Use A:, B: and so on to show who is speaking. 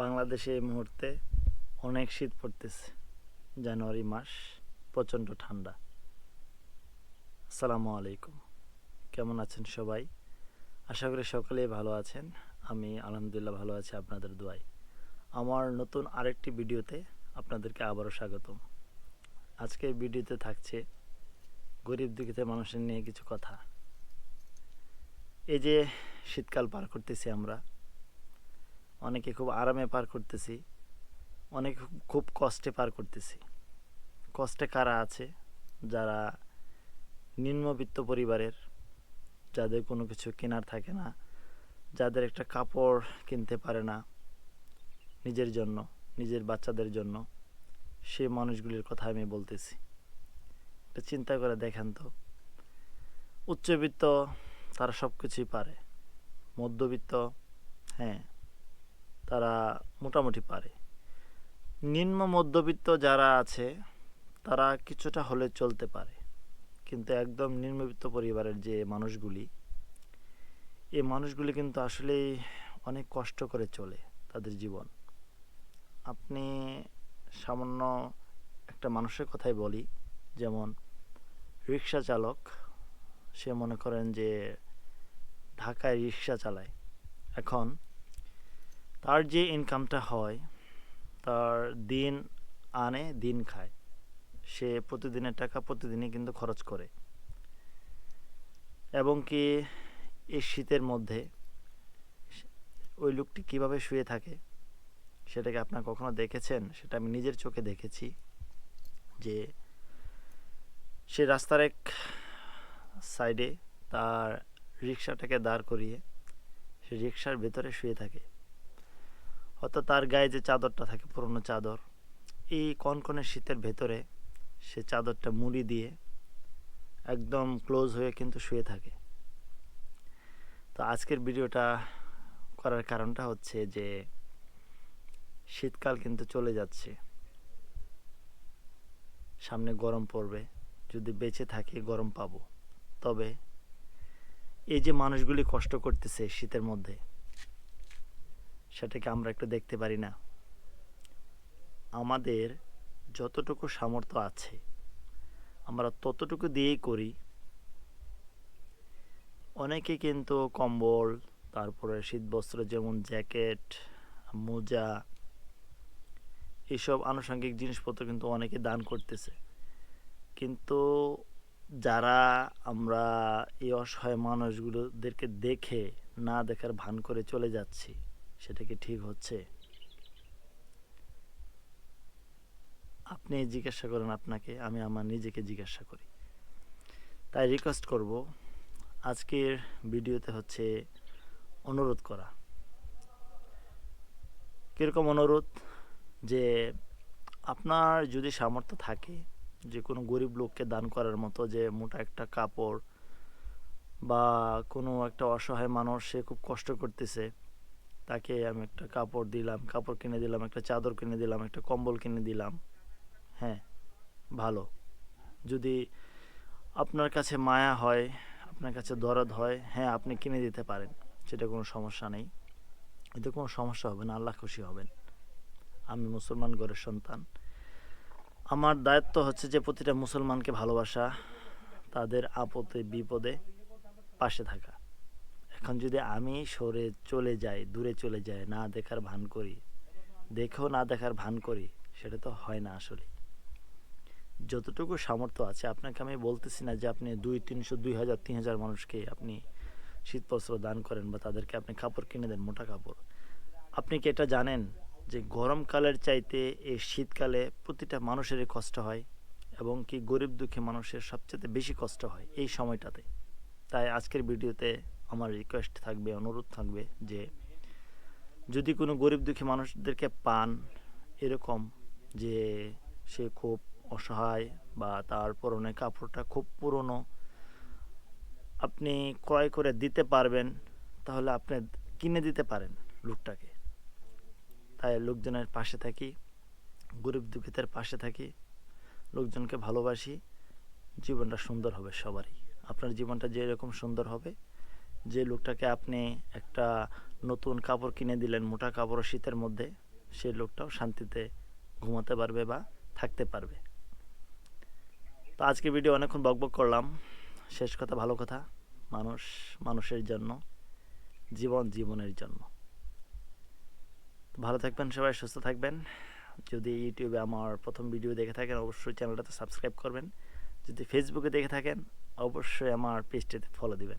A: বাংলাদেশে এই মুহূর্তে অনেক শীত পড়তেছে। জানুয়ারি মাস, প্রচণ্ড ঠান্ডা। আসসালামু আলাইকুম। কেমন আছেন সবাই? আশা করি সকলেই ভালো আছেন। আমি আলহামদুলিল্লাহ ভালো আছি আপনাদের দোয়ায়। আমার নতুন আরেকটি ভিডিওতে আপনাদেরকে আবারও স্বাগতম। আজকের ভিডিওতে থাকছে গরিব দুঃখিত মানুষের নিয়ে কিছু কথা। এই যে শীতকাল পার করতেছি আমরা অনেকে খুব আরামে পার করতেছি, অনেক খুব- কষ্টে পার করতেছি। কষ্টে কারা আছে? যারা নিম্নবিত্ত পরিবারের, যাদের কোনো কিছু কেনার থাকে না, যাদের একটা কাপড় কিনতে পারে না নিজের জন্য, নিজের বাচ্চাদের জন্য সেই মানুষগুলির কথা আমি বলতেছি। এটা চিন্তা করে দেখেন তো। উচ্চবিত্ত তারা সব কিছুই পারে, মধ্যবিত্ত হ্যাঁ তারা মোটামুটি পারে। নিম্ন মধ্যবিত্ত যারা আছে, তারা কিছুটা হলে চলতে পারে। কিন্তু একদম নিম্নবিত্ত পরিবারের যে মানুষগুলি, এই মানুষগুলি কিন্তু আসলেই অনেক কষ্ট করে চলে তাদের জীবন। আপনি সামান্য একটা মানুষের কথাই বলি, যেমন রিক্সা চালক, সে মনে করেন যে ঢাকায় রিক্সা চালায়। এখন তার যে ইনকামটা হয়, তার দিন আনে, দিন খায়। সে প্রতিদিনের টাকা প্রতিদিনই কিন্তু খরচ করে। এবং কি এই শীতের মধ্যে ওই লোকটি কীভাবে শুয়ে থাকে, সেটাকে আপনার কখনো দেখেছেন? সেটা আমি নিজের চোখে দেখেছি যে সে রাস্তার এক সাইডে তার রিক্সাটাকে দাঁড় করিয়ে, সে রিক্সার ভেতরে শুয়ে থাকে। হয়তো তার গায়ে যে চাদরটা থাকে, পুরনো চাদর, এই কনকনে শীতের ভেতরে সে চাদরটা মুড়ি দিয়ে একদম ক্লোজ হয়ে কিন্তু শুয়ে থাকে। তো আজকের ভিডিওটা করার কারণটা হচ্ছে যে, শীতকাল কিন্তু চলে যাচ্ছে। সামনে গরম পড়বে, যদি বেঁচে থাকি গরম পাবো। তবে এই যে মানুষগুলি কষ্ট করতেছে শীতের মধ্যে সেটাকে আমরা একটু দেখতে পারি না। আমাদের যতটুকু সামর্থ্য আছে, আমরা ততটুকু দিয়েই করি। অনেকে কিন্তু কম্বল, তারপরে শীতবস্ত্র যেমন জ্যাকেট, মোজা এইসব আনুষঙ্গিক জিনিসপত্র কিন্তু অনেকে দান করতেছে। কিন্তু যারা আমরা এই অসহায় মানুষগুলোদেরকে দেখে না দেখার ভান করে চলে যাচ্ছি সেটা কি ঠিক হচ্ছে? আপনি জিজ্ঞাসা করেন আপনাকে, আমি আমার নিজেকে জিজ্ঞাসা করি। তাই রিকোয়েস্ট করব, আজকের ভিডিওতে হচ্ছে অনুরোধ করা। কীরকম অনুরোধ? যে আপনার যদি সামর্থ্য থাকে, যে কোনো গরিব লোককে দান করার মতো, যে মোটা একটা কাপড় বা কোনো একটা অসহায় মানুষ সে খুব কষ্ট করতেছে তাকে আমি একটা কাপড় দিলাম, কাপড় কিনে দিলাম, একটা চাদর কিনে দিলাম, একটা কম্বল কিনে দিলাম। হ্যাঁ ভালো। যদি আপনার কাছে মায়া হয়, আপনার কাছে দরদ হয় হ্যাঁ আপনি কিনে দিতে পারেন, সেটা কোনো সমস্যা নেই। এতে কোনো সমস্যা হবে না, আল্লাহ খুশি হবেন। আমি মুসলমান ঘরের সন্তান। আমার দায়িত্ব হচ্ছে যে প্রতিটা মুসলমানকে ভালোবাসা, তাদের আপদে, বিপদে পাশে থাকা। এখন যদি আমি সরে চলে যাই, দূরে চলে যাই, না দেখার ভান করি, দেখেও না দেখার ভান করি, সেটা তো হয় না আসলে। যতটুকু সামর্থ্য আছে, আপনাকে আমি বলতেছি না যে আপনি দুই, তিনশো, দুই হাজার, তিন হাজার মানুষকে আপনি শীতবস্ত্র দান করেন বা তাদেরকে আপনি কাপড় কিনে দেন, মোটা কাপড়। আপনি কি এটা জানেন যে গরমকালের চাইতে এই শীতকালে প্রতিটা মানুষেরই কষ্ট হয় এবং কি গরিব দুঃখী মানুষের সবচেয়ে বেশি কষ্ট হয় এই সময়টাতে? তাই আজকের ভিডিওতে আমার রিকোয়েস্ট থাকবে, অনুরোধ থাকবে যে যদি কোনো গরিব দুঃখী মানুষদেরকে পান এরকম যে সে খুব অসহায় বা তার পরনে কাপড়টা খুব পুরনো, আপনি ক্রয় করে দিতে পারবেন, তাহলে আপনি কিনে দিতে পারেন লোকটাকে। তাই লোকজনের পাশে থাকি, গরিব দুঃখীদের পাশে থাকি, লোকজনকে ভালোবাসি, জীবনটা সুন্দর হবে সবারই। আপনার জীবনটা যেরকম সুন্দর হবে যে লোকটাকে আপনি একটা নতুন কাপড় কিনে দিলেন, মোটা কাপড় শীতের মধ্যে সেই লোকটাও শান্তিতে ঘুমাতে পারবে বা থাকতে পারবে। তো আজকে ভিডিও অনেকক্ষণ বকবক করলাম। শেষ কথা, ভালো কথা, মানুষ, মানুষের জন্য, জীবন জীবনের জন্য। ভালো থাকবেন সবাই, সুস্থ থাকবেন। যদি ইউটিউবে আমার প্রথম ভিডিও দেখে থাকেন, অবশ্যই চ্যানেলটাতে সাবস্ক্রাইব করবেন। যদি ফেসবুকে দেখে থাকেন, অবশ্যই আমার পেজটিতে ফলো দিবেন।